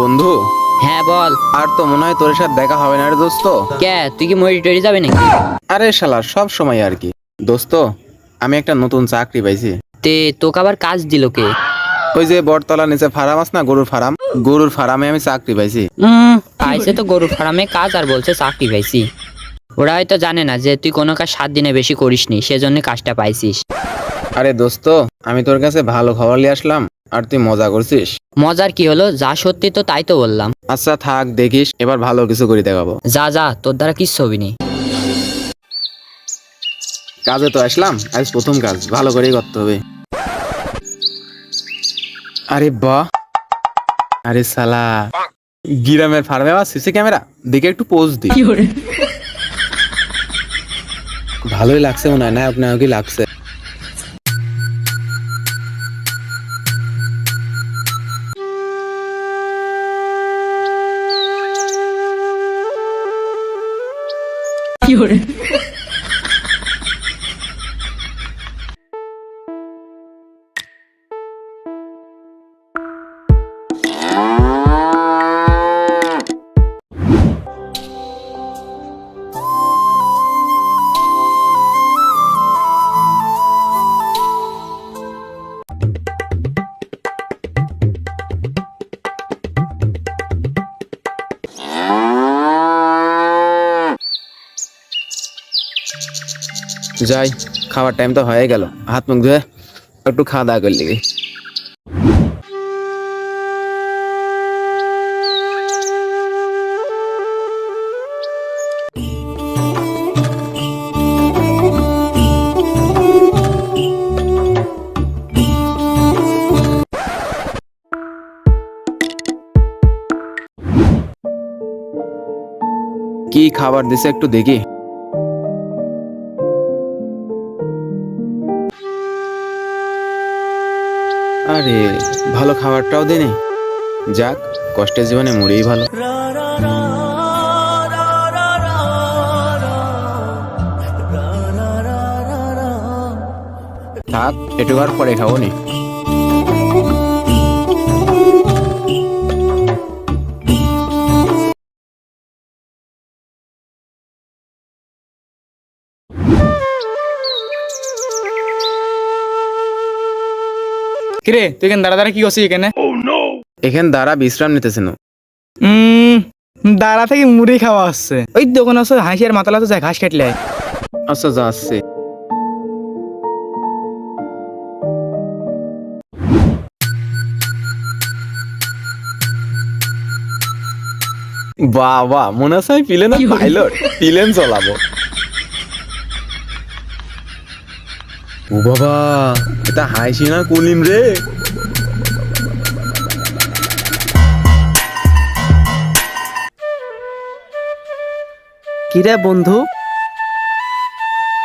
বন্ধু? হ্যাঁ বল। আর তো মনে হয় তোর সাথে দেখা হবে না রে দোস্ত। কে? তুই কি মরি টরি যাবে নাকি? আরে শালা সব সময় আর কি। দোস্ত আমি একটা নতুন চাকরি পাইছি। তে তোকে আবার কাজ দিল কে? ওই যে বটতলা নিচে ফার্ম আছে না গরুর ফার্ম? গরুর ফার্মে আমি চাকরি পাইছি। উম, পাইছে তো গরু ফার্মে কাজ আর বলছে চাকরি পাইছি। ওরা হয়তো জানে না যে তুই কোনো কাজ সাত দিনে বেশি করিসনি সেজন্য কাজটা পাইছিস। আরে দোস্ত আমি তোর কাছে ভালো খবর নিয়ে আসলাম। আর তুই মজা করছিস? মজার কি হলো? যা সত্যি তো তাই তো বললাম। আচ্ছা থাক দেখিস এবার ভালো কিছু করে দেখাবো। যা যা তোর দ্বারা কিচ্ছু হবি নি। কাজে তো আসলাম আজ প্রথম কাজ ভালো করেই করতে হবে। আরে বাহ! আরে সালা! গিরামের ফার্মে আবার সিসি ক্যামেরা? দেখে একটু পোজ দি ভালোই লাগছে মনে হয় নায়ক নায়কই লাগছে। 有人。যাই, খাওয়ার টাইম তো হয়ে গেল। হাত মুখ ধুয়ে একটু খাওয়া দাওয়া করলি কি খাবার দিছে একটু দেখি। আরে ভালো খাবারটাও দেনে যাক কষ্টের জীবনে মরেই ভালো থাক একটু আর পরে খাব নি কিরে তুই এখানে দাঁড়া দাঁড়া কি করছিস এখানে? এখানে দাঁড়া বিশ্রাম নিতেছেন উম, দাঁড়া থেকে মুড়ি খাওয়া আসছে ওই দোকান আছে হাসি আর মাতালা তো যায় ঘাস কাটলে আচ্ছা যা আসছে বাহ বাহ মনে আছে আমি প্লেনের পাইলট প্লেন চালাবো ও বাবা এটা হাইছি না কুলিম রে। কিরে বন্ধু?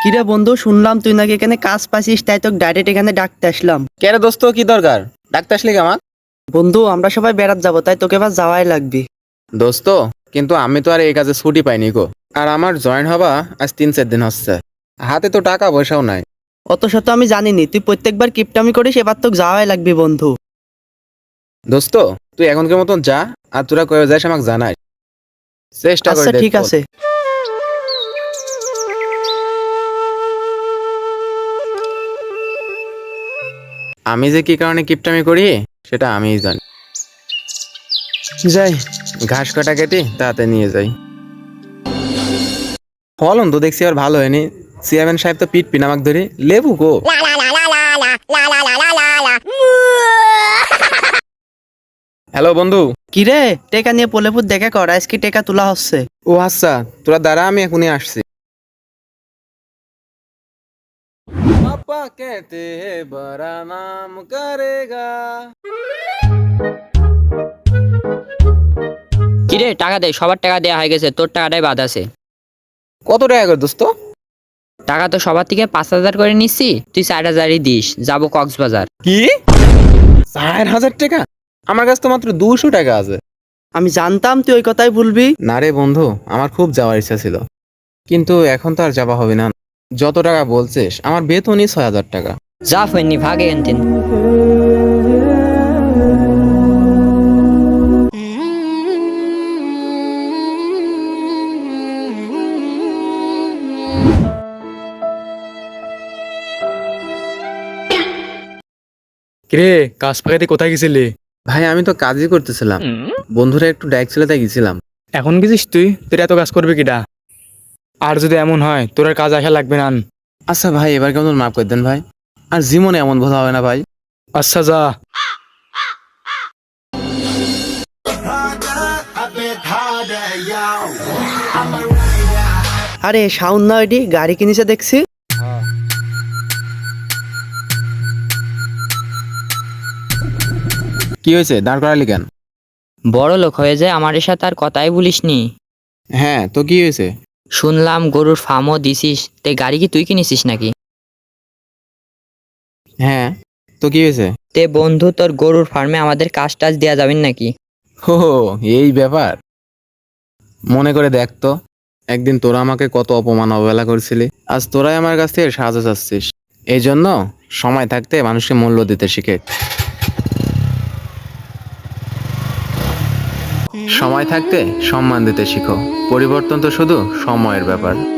কিরে বন্ধু শুনলাম তুই নাকি এখানে কাজ পাইছিস তাই তোকে ডাইরেক্ট এখানে ডাকতে আসলাম। কে রে দোস্ত কি দরকার? ডাকতে আসলে কি আমার? বন্ধু আমরা সবাই বেড়াত যাব তাই তোকে এবার যাওয়াই লাগবে। দোস্ত কিন্তু আমি তো আর এই কাজে ছুটি পাইনি গো। আর আমার জয়েন হবা আজ তিন চার দিন হচ্ছে। হাতে তো টাকা পয়সাও নাই। অত শত আমি জানিনি। তুই প্রত্যেকবার কিপটামি করিস এবার তোকে যাওয়াই লাগবে বন্ধু। দোস্ত তুই এখনকার মতন যা আর তোরা কয়ে যাস আমাকে জানাই চেষ্টা করে আচ্ছা ঠিক আছে। আমি যে কি কারণে কিপটামি করি সেটা আমিই জানি। যাই। ঘাস কাটা কেটে তাতে নিয়ে যাই। ফলন তো দেখছি আর ভালো হয়নি। চেয়ারম্যান সাহেব তো পিট পিন আমাকে ধরে লেবু গো হ্যালো বন্ধু কিরে টেকা নিয়ে পোলেপুর দেখে কর আজকে টেকা তোলা হচ্ছে ও আচ্ছা তোরা দাঁড়া আমি এখনই আসছি पापा कहते हैं बड़ा नाम करेगा কিরে টাকা দে সবার টাকা দেওয়া হয়ে গেছে তোর টাকাটাই বাদ আছে কত টাকা করে দোস্ত টাকা তো সবার থেকে পাঁচ হাজার করে নিচ্ছি তুই চার হাজারই দিস যাব কক্সবাজার। কি? চার হাজার টাকা? আমার কাছে তো মাত্র দুশো টাকা আছে। আমি জানতাম তুই ওই কথাই বলবি না রে বন্ধু আমার খুব যাওয়ার ইচ্ছা ছিল। কিন্তু এখন তো আর যাওয়া হবে না। যত টাকা বলছিস আমার বেতনই ছয় হাজার টাকা। যা ফেননি ভাগে এনতিন কিরে কাজ পাকাতে কোথায় গেছিলি? ভাই আমি তো কাজই করতেছিলাম। বন্ধুরা একটু ডাইক ছিল তাই গেছিলাম। এখন গেছিস তুই? তোর এত কাজ করবে কিটা আর যদি এমন হয় তোর আর কাজ আসা লাগবে না আচ্ছা ভাই এবার কেমন মাফ করে দেন ভাই। আর জীবনে এমন ভুল হবে না ভাই। আচ্ছা যা। আরে সাউন্ড না ওইটি গাড়ি কিনেছে দেখছি। কি হয়েছে? দাঁড় করালি কেন? বড় লোক হয়ে যায় আমার সাথে আর কথাই বলিসনি। হ্যাঁ তো কি হয়েছে? শুনলাম গরুর ফার্মও দিছিস তে গাড়ি কি তুই কিনেছিস নাকি? হ্যাঁ তো কি হয়েছে? তে বন্ধু তোর গরুর ফার্মে আমাদের কাজ টাজ দেওয়া যাবেন নাকি? হো এই ব্যাপার। মনে করে দেখ তো একদিন তোরা আমাকে কত অপমান অবহেলা করেছিলি আজ তোরাই আমার কাছ থেকে সাহায্য চাচ্ছিস। এই জন্য সময় থাকতে মানুষকে মূল্য দিতে শিখে। সময় থাকতে সম্মান দিতে শিখো। পরিবর্তন তো শুধু সময়ের ব্যাপার।